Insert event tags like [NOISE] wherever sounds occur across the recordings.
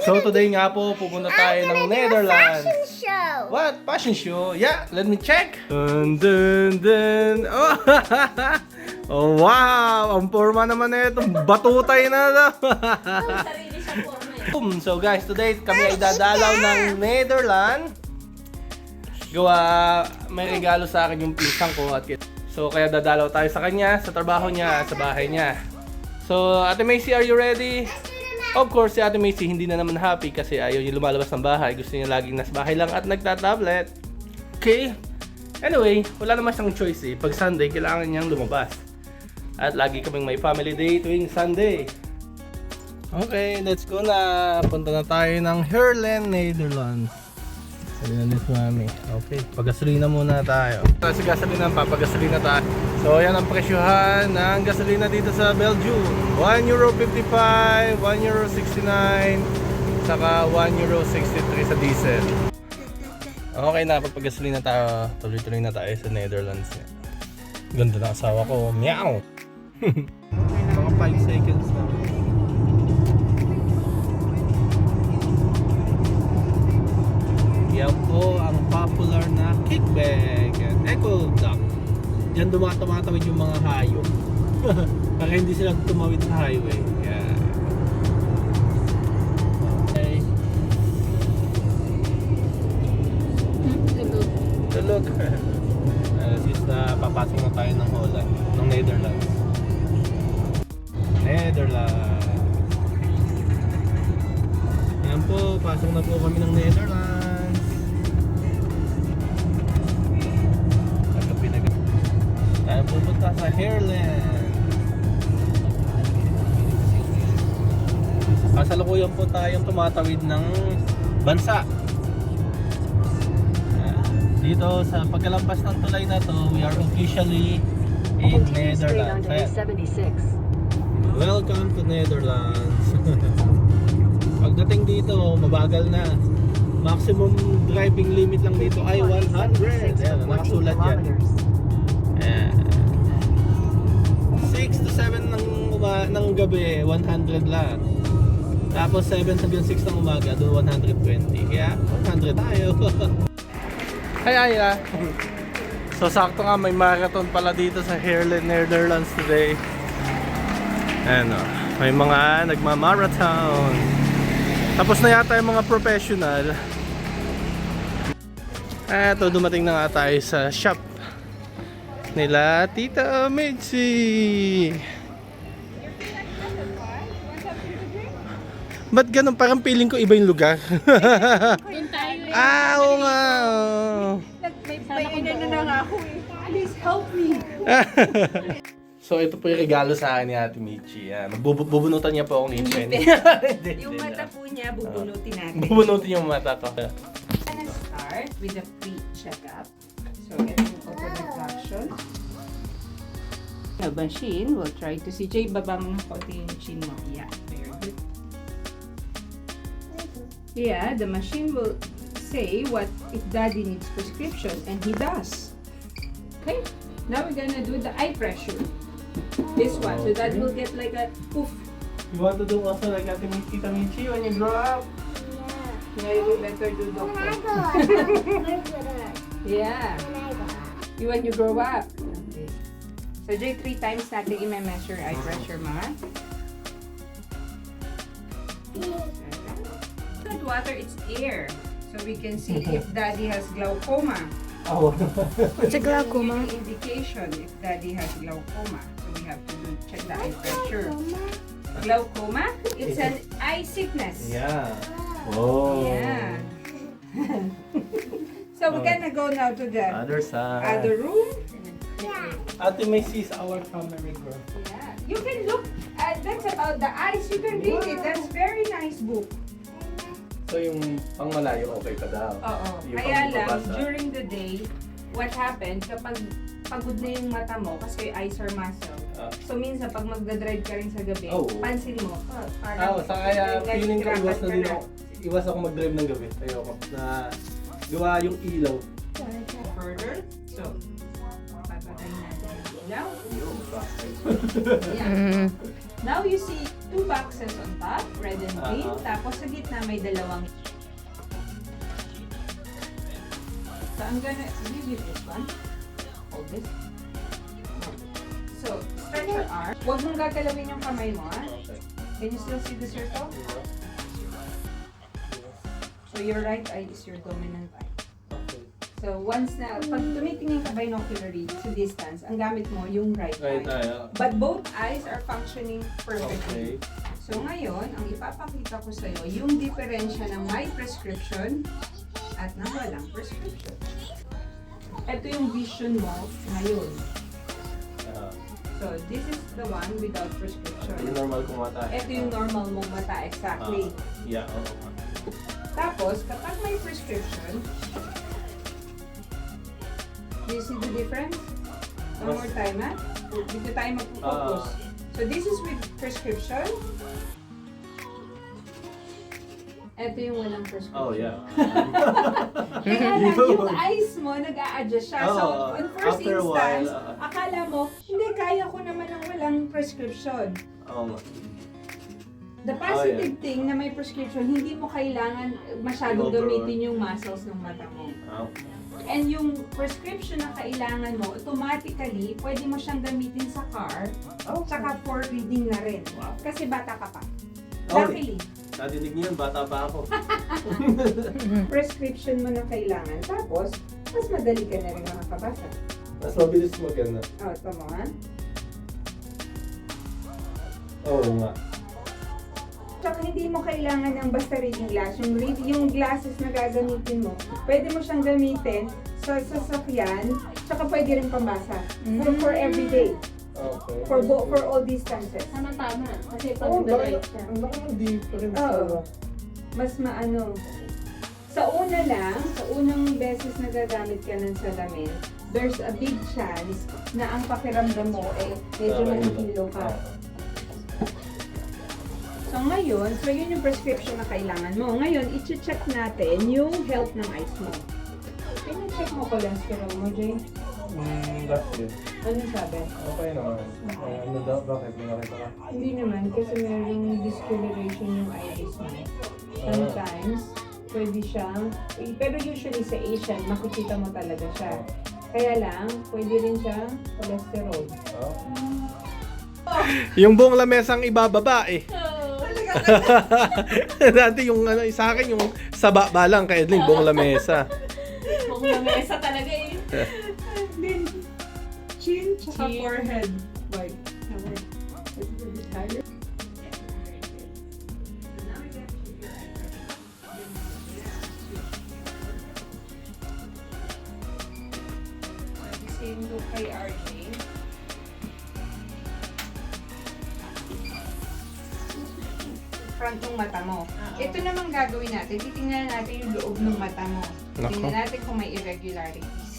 So today nga po, pupunta tayo ng Netherlands. Fashion show. What? Fashion show? Yeah, let me check. Dun, dun, dun. Oh, [LAUGHS] oh wow! Ang forma naman na ito. Batutay na daw. Sarili siya forma eh. Boom. so guys, today kami ay dadalaw ng Netherlands. Gawa, may regalo sa akin yung pisang ko at So kaya dadalaw tayo sa kanya, sa trabaho niya, at sa bahay niya. So Ate Macy, are you ready? Of course, si Ate Macy hindi na naman happy kasi ayaw niya lumalabas ng bahay. Gusto niya laging nasa bahay lang at nagtatablet. Okay? Anyway, wala naman siyang choice eh. Pag Sunday, kailangan niyang lumabas. At lagi kaming may family day tuwing Sunday. Okay, let's go na. Punta na tayo ng Herlen, Netherlands. Na ni Mami. Okay, pagasolina muna tayo. Sa gasolina, papagasolina tayo. So, yan ang presyuhan ng gasolina dito sa Belgium. 1 euro 55, 1 euro 69, saka 1 euro 63 sa diesel. Okay na, pagpagasolina tayo, tuloy-tuloy na tayo sa Netherlands. Ganda ng asawa ko. Meow! [LAUGHS] Mga 5 seconds na. Yan po ang popular na kickback and echo duck. Diyan duma tumatawid yung mga hayop. [LAUGHS] Para hindi sila tumawid sa highway. Yan. Okay. Tulog. uh, [LAUGHS] sis na papasok na tayo ng Holland, ng Netherlands. Netherlands. Yan po, pasok na po kami ng Netherlands. Sa Hairland. Kasalukuyan po tayong tumatawid ng bansa. Dito sa pagkalampas ng tulay na to, we are officially in Netherlands. onto Ayan. A76. Welcome to Netherlands. [LAUGHS] Pagdating dito, mabagal na. Maximum driving limit lang dito ay 100. Ayan, nakasulat yan. Ng gabi, 100 lang. Tapos 7 hanggang 6 ng umaga, doon 120. Kaya 100 tayo. [LAUGHS] Hi Aya! So sakto nga may marathon pala dito sa Haarlem, Netherlands today. Ayan o, may mga nagma-marathon. Tapos na yata yung mga professional. Eto, dumating na nga tayo sa shop nila Tita Mitzi. Ba't ganun? Parang feeling ko iba yung lugar. [LAUGHS] Ah, oo nga. Painan na lang ako eh. Please help me. [LAUGHS] so ito po yung regalo sa akin ni Ate Michi. Yan. Bub- bubunutan niya po akong ngipin. [LAUGHS] Yung mata po niya, bubunutin natin. Bubunutin yung mata ko. gonna start with a pre-checkup. So, getting open retraction. The machine will try to see. Jay, baba mo ng konti yung chin mo. Yeah, Yeah, the machine will say what if daddy needs prescription, and he does. Okay, now we're gonna do the eye pressure. This one, so that will get like a poof. You want to do also like Ate Michi, Tita Michi when you grow up? Yeah, you will better do When I doctor. go up, [LAUGHS] where's the Yeah. When I go up. You when you grow up. Okay. So, Jay, three times natin i-measure eye pressure, mga. Good water, it's air. So, we can see if daddy has glaucoma. Oh. It's a glaucoma. Giving indication if daddy has glaucoma. So, we have to do- check the eye pressure. Glaucoma, it's an eye sickness. yeah. Oh. Yeah. [LAUGHS] so, we're gonna go now to the Other side. other room. Ate Michi is our family girl. Yeah, you can look. Uh, that's about the eyes. You can read it. That's very nice book. So yung pang malayo okay pa daw. Oo. Yung Kaya lang, pagbabasa. during the day, what happened, kapag pagod na yung mata mo, kasi eyes are muscle. Ah. So, minsan, pag magdadrive ka rin sa gabi, Oo. pansin mo, oh, Ah, sa kaya feeling ko iwas na din ako. Iwas ako mag-drive ng gabi. Ayoko. Na gawa yung ilaw. Further, so, papatayin natin. Yung bakit. Yeah. [LAUGHS] Now you see two boxes on top, red and green. Uh-huh. Tapos sa gitna may dalawang. So I'm gonna give you this one. Hold this. So, stretch your arm. Huwag mong gagalawin yung kamay mo, ha? Can you still see the circle? So your right eye is your dominant eye. So once na, pag tumitingin ka binocularly sa distance, ang gamit mo yung right, Right eye. tayo. But both eyes are functioning perfectly. Okay. So ngayon, ang ipapakita ko sa iyo, yung diferensya ng may prescription at ng walang prescription. Ito yung vision mo ngayon. Ah, So this is the one without yung prescription. normal kong mata. Ito yung normal mong mata, Ah, exactly. yeah, oo. Tapos, kapag may prescription, do you see the difference? One more time, ha? Dito tayo magpo-focus. Ah. so, this is with prescription. Ito yung walang prescription. Oh, yeah. [LAUGHS] Kaya lang, [LAUGHS] yung eyes mo, nag-a-adjust siya. so, Oo, on first after a while, instance, ah. akala mo, hindi, kaya ko naman ng walang prescription. Nga. The positive thing na may prescription, hindi mo kailangan masyadong gamitin yung muscles ng mata mo. Ah, And yung prescription na kailangan mo, automatically, pwede mo siyang gamitin sa car, tsaka for reading na rin. Kasi bata ka pa. Oh. Luckily, Nadinig niyo yun, bata pa ako. [LAUGHS] prescription mo na kailangan. Tapos, mas madali ka na rin makakabasa. Mas mabilis maganda. O, ito mo ha. Oo nga. Hindi mo kailangan ng basta reading glass. Yung, read, yung glasses na gagamitin mo, pwede mo siyang gamitin sa sasakyan, tsaka pwede rin pambasa. For, for everyday. Okay. For, bo- for all distances. Tama-tama. Kasi pag Oh, baka, siya. baka difference. Oo. Mas maano. Sa una lang, sa unang beses na gagamit ka ng salamin, there's a big chance na ang pakiramdam mo eh medyo nahihilo ka. So ngayon, so yun yung prescription na kailangan mo. Ngayon, i-check natin yung health ng eyes mo. Pina-check mo cholesterol mo, Jay. Hmm, that's it. Ano sabi? Okay naman. Uh, ano daw? Bakit? May nakita ka? Hindi naman, kasi merong discoloration yung iris mo. Sometimes, pwede siyang, eh, pero usually sa Asian, makikita mo talaga siya. Kaya lang, pwede rin siyang cholesterol. Yung buong lamesang ibababa eh. [LAUGHS] Dati yung ano, sa akin yung saba ba lang kaya din buong lamesa. Kung lamesa talaga eh. Then, chin, tsaka Chin. forehead. Higher. Same look kay RJ. Front ng mata mo. Ito naman gagawin natin. Titingnan natin yung loob ng mata mo. Nako. Tingnan natin kung may irregularities.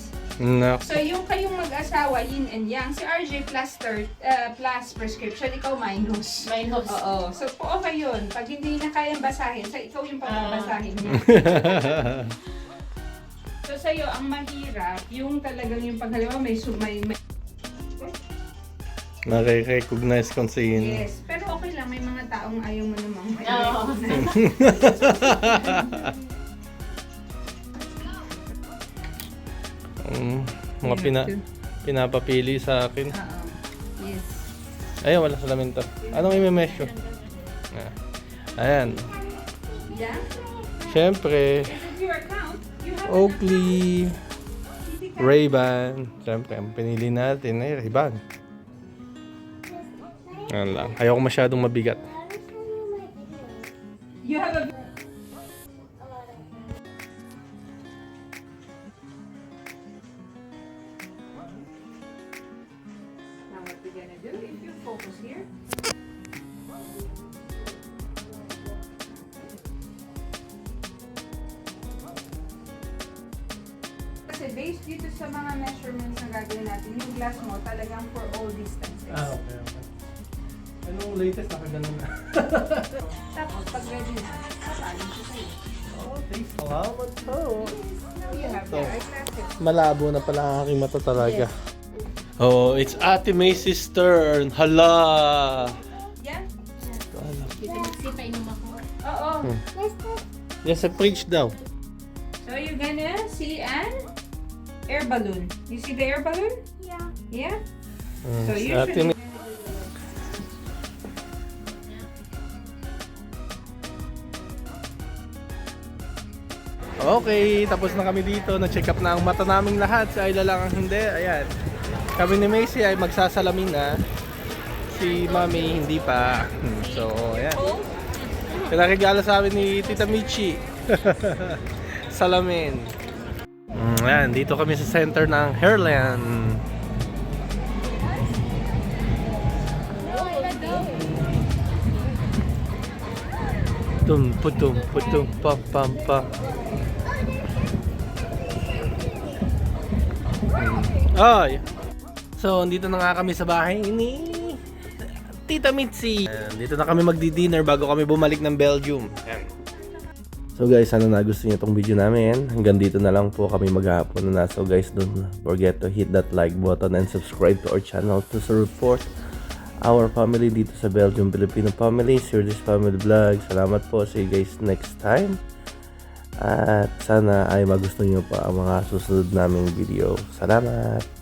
Nak. So, yung kayong mag-asawa, yin and yang, si RJ plus, third, uh, plus prescription, ikaw minus. [LAUGHS] Minus. Oo. So, po okay yun. Pag hindi na kayang basahin, sa ikaw yung pagbabasahin niya. [LAUGHS] so, sa'yo, ang mahirap, yung talagang yung pag halimbawa may, may, may Nare-recognize kung sino. Yes. Pero okay lang, may mga taong ayaw mo namang Oo. [LAUGHS] Mm, mga pina, pinapapili sa akin. Oo. Yes. Ayun, wala salamin to. Anong i-measure? Ah. Ayan. Yeah? Siyempre, This is your account. You have Oakley. Ray-Ban. Siyempre, ang pinili natin ay Ray-Ban. Yan lang. Ayoko masyadong mabigat. You have a. Kasi based dito sa mga measurements na gagawin natin, yung glass mo talagang for all distances. okay, okay. Anong latest? Nakaganon na. [LAUGHS] Tapos pag ready na, papalim siya sa'yo. Okay, salamat po. Now you have So, your eyeglasses. Malabo na pala ang aking mata talaga. Oh, it's Ate May sister. Hala! Yan Kasi painom ako. Oo. Yan sa fridge daw. So you're gonna see an air balloon. You see the air balloon? Yeah. Yeah? Mm, So usually- atin- Okay, tapos na kami dito. Na-check up na ang mata naming lahat. Si Ayla lang ang hindi. Ayan. Kami ni Macy ay magsasalamin na. Si Mami hindi pa. Hmm, So, ayan. Pinakigala sa amin ni Tita Michi. [LAUGHS] Salamin. Mm, ayan, dito kami sa center ng Hairland. Tum putum putum pam pam pam. Ay. So, dito na nga kami sa bahay ni Tita Mitzi. Ayan, dito na kami magdi-dinner bago kami bumalik ng Belgium. Ayan. So guys, sana nagustuhan niyo itong video namin. Hanggang dito na lang po kami maghapon na. So guys, don't forget to hit that like button and subscribe to our channel to support our family dito sa Belgium Filipino family. Sir this family vlog. Salamat po. See you guys next time. At sana ay magustuhan niyo pa ang mga susunod naming video. Salamat!